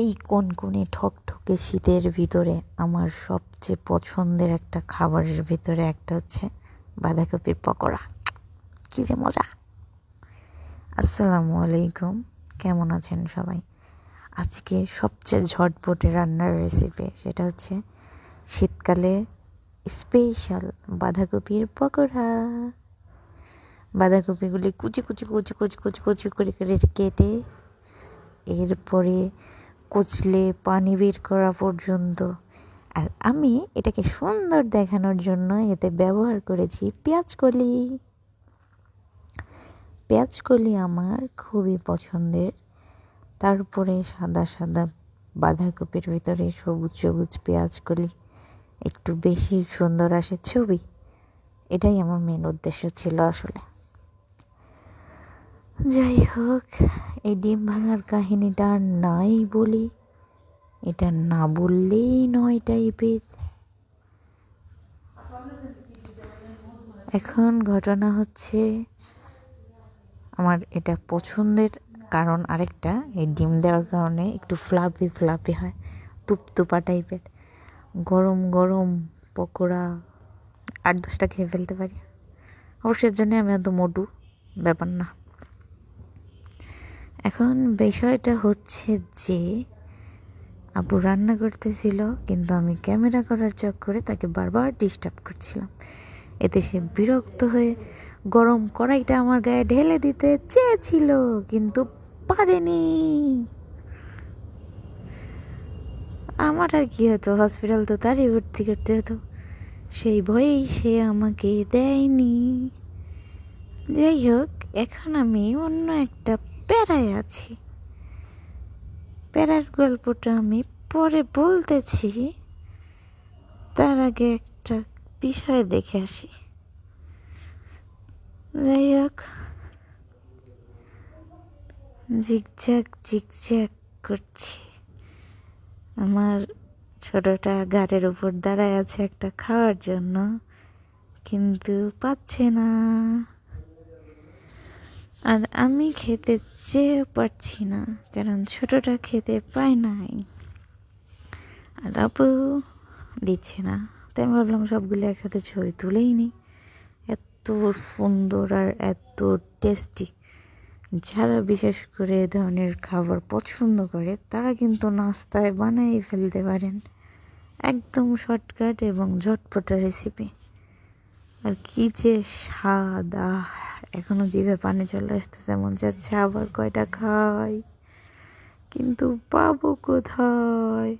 এই কোন কনকনে ঠকঠকে শীতের ভিতরে আমার সবচেয়ে পছন্দের একটা খাবারের ভিতরে একটা হচ্ছে বাঁধাকপির পকোড়া। কী যে মজা। আসসালামু আলাইকুম। কেমন আছেন সবাই? আজকে সবচেয়ে ঝটপটে রান্নার রেসিপি সেটা হচ্ছে শীতকালে স্পেশাল বাঁধাকপির পকোড়া। বাঁধাকপিগুলি কুচি কুচি কুচি কুচি কুচি কুচি করে কেটে, এরপরে কুচলে পানি বের করা পর্যন্ত। আর আমি এটাকে সুন্দর দেখানোর জন্য এতে ব্যবহার করেছি পেঁয়াজ কলি। পেঁয়াজ কলি আমার খুবই পছন্দের। তারপরে সাদা সাদা বাঁধাকপির ভিতরে সবুজ সবুজ পেঁয়াজ কলি। একটু বেশি সুন্দর আসে ছবি। এটাই আমার মেন উদ্দেশ্য ছিল আসলে। যাই হোক এই ডিম ভাঙার কাহিনীটা আর নাই বলি। এটা না বললেই নয় টাইপের। এখন ঘটনা হচ্ছে, আমার এটা পছন্দের কারণ আরেকটা, এই ডিম দেওয়ার কারণে একটু ফ্লাপি ফ্লাপি হয়, তুপতুপা টাইপের। গরম গরম পকোড়া, আট দশটা খেয়ে ফেলতে পারি। অবশ্যই এর জন্য আমি এত মোটু, ব্যাপার না। এখন বিষয়টা হচ্ছে যে আপু রান্না করতেছিল, কিন্তু আমি ক্যামেরা করার চক্করে তাকে বারবার ডিস্টার্ব করছিলাম। এতে সে বিরক্ত হয়ে গরম কড়াইটা আমার গায়ে ঢেলে দিতে চেয়েছিল, কিন্তু পারেনি। আমার আর কি হতো হসপিটাল তো তারই ভর্তি করতে হতো। সেই ভয়েই সে আমাকে দেয়নি। যাই হোক, এখন আমি অন্য একটা প্যারায় আছি। প্যারার গল্পটা আমি পরে বলতেছি। তার আগে একটা বিষয় দেখে আসি। যাই হোক। জিগজ্যাগ জিগজ্যাগ করছি। আমার ছোটটা গাড়ির উপর দাঁড়ায় আছে একটা খাওয়ার জন্য, কিন্তু পাচ্ছে না। আর আমি খেতে চেয়েও পারছি না, কারণ ছোটটা খেতে পায় নাই। আর আপু দিচ্ছে না। তাই আমি ভাবলাম সবগুলো একসাথে ছবি তুলেই নিই। এত সুন্দর আর এত টেস্টি। যারা বিশেষ করে এ ধরনের খাবার পছন্দ করে, তারা কিন্তু নাস্তায় বানাই ফেলতে পারেন। একদম শর্টকাট এবং ঝটপটা রেসিপি আর কী যে আহ। এখনও জিভে পানি চলে আসতেছে মন যাচ্ছে আবার কয়টা খাই। কিন্তু পাবো কোথায়?